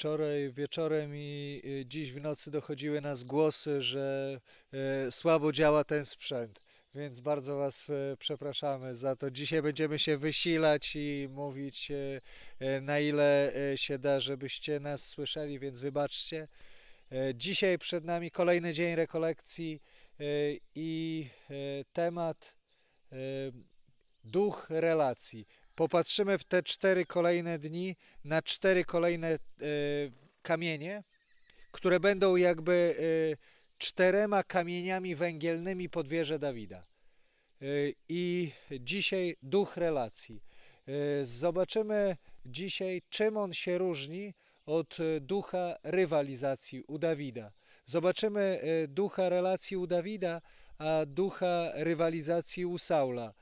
Wczoraj wieczorem i y, dziś w nocy dochodziły nas głosy, że e, słabo działa ten sprzęt, więc bardzo Was e, przepraszamy za to. Dzisiaj będziemy się wysilać i mówić e, na ile się da, żebyście nas słyszeli, więc wybaczcie. Dzisiaj przed nami kolejny dzień rekolekcji i temat duch relacji. Popatrzymy w te cztery kolejne dni na cztery kolejne e, kamienie, które będą jakby e, czterema kamieniami węgielnymi pod wieżę Dawida. E, I dzisiaj duch relacji. Zobaczymy dzisiaj, czym on się różni od ducha rywalizacji u Dawida. Zobaczymy ducha relacji u Dawida, a ducha rywalizacji u Saula.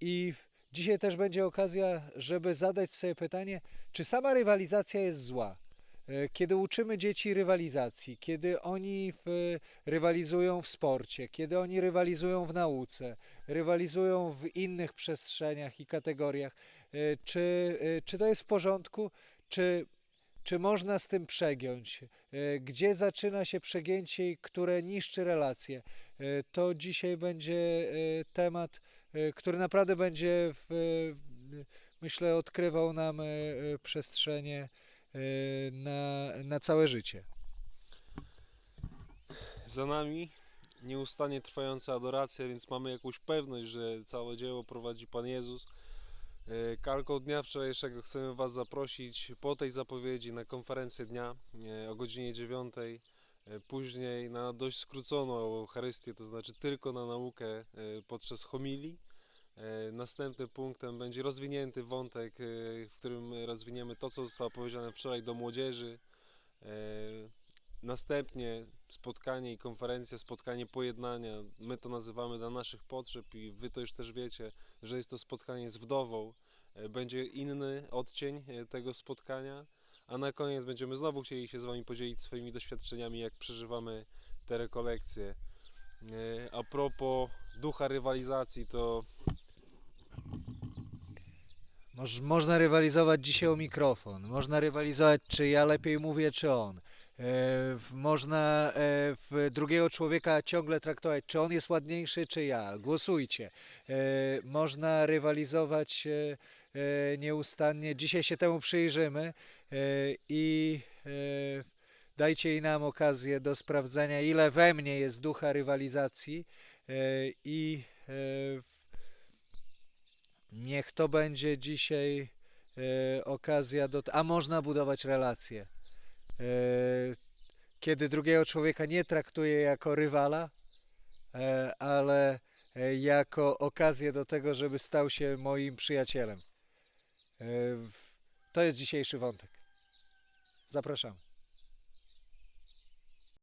I dzisiaj też będzie okazja, żeby zadać sobie pytanie, czy sama rywalizacja jest zła? E, Kiedy uczymy dzieci rywalizacji, kiedy oni w, rywalizują w sporcie, kiedy oni rywalizują w nauce, rywalizują w innych przestrzeniach i kategoriach, e, czy, e, czy to jest w porządku, czy, czy można z tym przegiąć? E, Gdzie zaczyna się przegięcie, które niszczy relacje? E, To dzisiaj będzie e, temat, który naprawdę będzie, w, myślę, odkrywał nam przestrzenie na, na całe życie. Za nami nieustannie trwająca adoracja, więc mamy jakąś pewność, że całe dzieło prowadzi Pan Jezus. E, Kalką dnia wczorajszego chcemy Was zaprosić po tej zapowiedzi na konferencję dnia e, o godzinie 9. e, Później na dość skróconą Eucharystię, to znaczy tylko na naukę podczas homilii. Następnym punktem będzie rozwinięty wątek, w którym rozwiniemy to, co zostało powiedziane wczoraj do młodzieży. Następnie spotkanie i konferencja, spotkanie pojednania. My to nazywamy dla naszych potrzeb i wy to już też wiecie, że jest to spotkanie z wdową. E, Będzie inny odcień e, tego spotkania, a na koniec będziemy znowu chcieli się z wami podzielić swoimi doświadczeniami, jak przeżywamy te rekolekcje. E, A propos ducha rywalizacji, to Moż, można rywalizować dzisiaj o mikrofon, można rywalizować, czy ja lepiej mówię, czy on. E, można e, w drugiego człowieka ciągle traktować, czy on jest ładniejszy, czy ja. Głosujcie. E, można rywalizować nieustannie. Dzisiaj się temu przyjrzymy i dajcie i nam okazję do sprawdzenia, ile we mnie jest ducha rywalizacji i Niech to będzie dzisiaj okazja do. A można budować relacje. E, kiedy drugiego człowieka nie traktuję jako rywala, e, ale e, jako okazję do tego, żeby stał się moim przyjacielem. To jest dzisiejszy wątek. Zapraszamy.